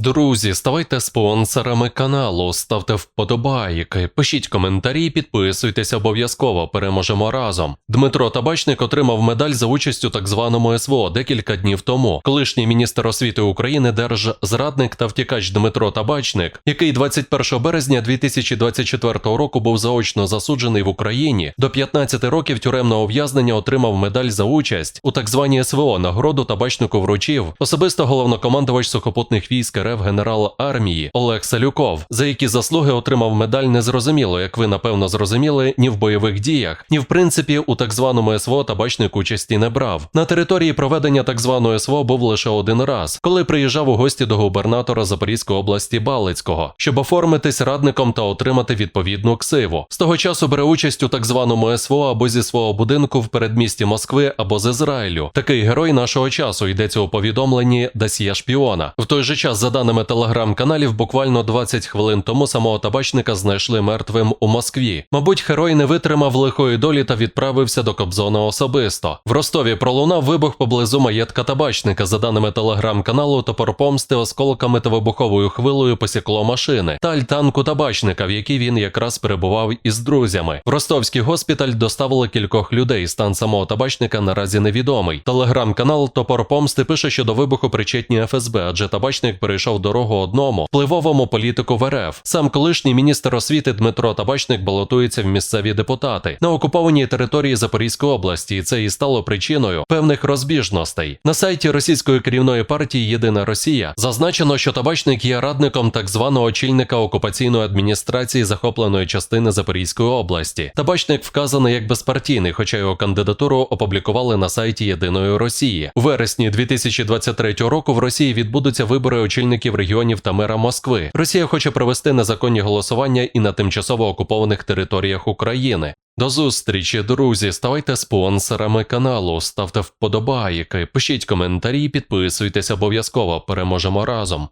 Друзі, ставайте спонсорами каналу, ставте вподобайки, пишіть коментарі, підписуйтесь обов'язково. Переможемо разом. Дмитро Табачник отримав медаль за участь у так званому СВО декілька днів тому. Колишній міністр освіти України, держзрадник та втікач Дмитро Табачник, який 21 березня 2024 року був заочно засуджений в Україні до 15 років тюремного ув'язнення, отримав медаль за участь у так званій СВО. Нагороду табачнику вручив особисто головнокомандувач сухопутних військ РФ генерал армії Олег Салюков, за які заслуги отримав медаль незрозуміло, як ви напевно зрозуміли, ні в бойових діях, ні в принципі у так званому СВО табачник участі не брав. На території проведення так званого СВО був лише один раз, коли приїжджав у гості до губернатора Запорізької області Балицького, щоб оформитись радником та отримати відповідну ксиву. З того часу бере участь у так званому СВО або зі свого будинку в передмісті Москви або з Ізраїлю. Такий герой нашого часу йдеться у повідомленні Дасія шпіона. В той же час, за даними телеграм-каналів, буквально 20 хвилин тому самого табачника знайшли мертвим у Москві. Мабуть, герой не витримав лихої долі та відправився до Кобзона особисто. В Ростові пролунав вибух поблизу маєтка табачника. За даними телеграм-каналу, топор помсти осколками та вибуховою хвилою посікло машини та альтанку табачника, в якій він якраз перебував із друзями. В ростовський госпіталь доставили кількох людей. Стан самого табачника наразі невідомий. Телеграм-канал Топор Помсти пише, що до вибуху причетні ФСБ, адже табачник перейшов дорогу одному впливовому політику в РФ. Сам колишній міністр освіти Дмитро Табачник балотується в місцеві депутати на окупованій території Запорізької області, це і стало причиною певних розбіжностей. На сайті російської керівної партії Єдина Росія зазначено, що табачник є радником так званого очільника окупаційної адміністрації захопленої частини Запорізької області. Табачник вказаний як безпартійний, хоча його кандидатуру опублікували на сайті Єдиної Росії. У вересні 2023 року в Росії відбудуться вибори очільників регіонів та мера Москви. Росія хоче провести незаконні голосування і на тимчасово окупованих територіях України. До зустрічі, друзі. Ставайте спонсорами каналу, ставте вподобайки, пишіть коментарі, підписуйтесь обов'язково. Переможемо разом.